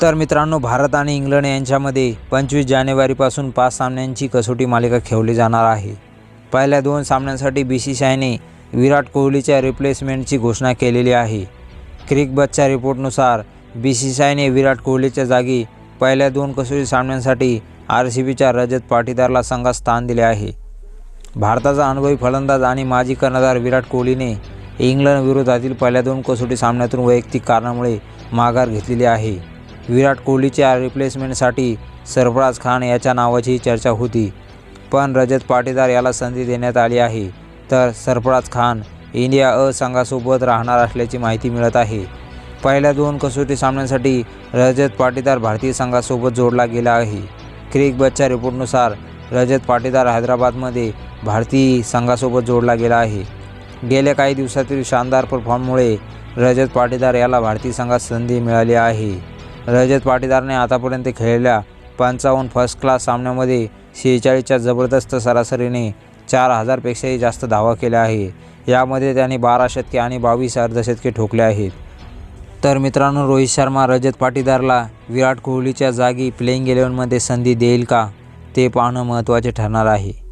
तर मित्रांनो भारत आणि इंग्लंड यांच्यामध्ये पंचवीस जानेवारीपासून पाच सामन्यांची कसोटी मालिका खेळली जाणार आहे. पहिल्या दोन सामन्यांसाठी बी सी सी आयने विराट कोहलीच्या रिप्लेसमेंटची घोषणा केलेली आहे. क्रिकबजच्या रिपोर्टनुसार बी सी सी आयने विराट कोहलीच्या जागी पहिल्या दोन कसोटी सामन्यांसाठी आर सी बीच्या रजत पाटीदारला संघात स्थान दिले आहे. भारताचा अनुभवी फलंदाज आणि माजी कर्णधार विराट कोहलीने इंग्लंड विरोधातील पहिल्या दोन कसोटी सामन्यातून वैयक्तिक कारणामुळे माघार घेतलेली आहे. विराट कोहलीच्या रिप्लेसमेंटसाठी सरफराज खान याच्या नावाचीही चर्चा होती. पण रजत पाटीदार याला संधी देण्यात आली आहे. तर सरफराज खान इंडिया अ संघासोबत राहणार असल्याची माहिती मिळत आहे. पहिल्या दोन कसोटी सामन्यांसाठी रजत पाटीदार भारतीय संघासोबत जोडला गेला आहे. क्रिकबजच्या रिपोर्टनुसार रजत पाटीदार हैदराबादमध्ये भारतीय संघासोबत जोडला गेला आहे. गेल्या काही दिवसातील शानदार परफॉर्ममुळे रजत पाटीदार याला भारतीय संघात संधी मिळाली आहे. रजत पाटीदारने आतापर्यंत खेळलेल्या पंचावन्न फर्स्ट क्लास सामन्यामध्ये शेहेचाळीसच्या जबरदस्त सरासरीने चार हजारपेक्षाही जास्त धावा केल्या आहे. यामध्ये त्याने बारा शतके आणि बावीस अर्धशतके ठोकले आहेत. तर मित्रांनो रोहित शर्मा रजत पाटीदारला विराट कोहलीच्या जागी प्लेइंग इलेव्हनमध्ये संधी देईल का? ते पाहणं महत्त्वाचे ठरणार आहे.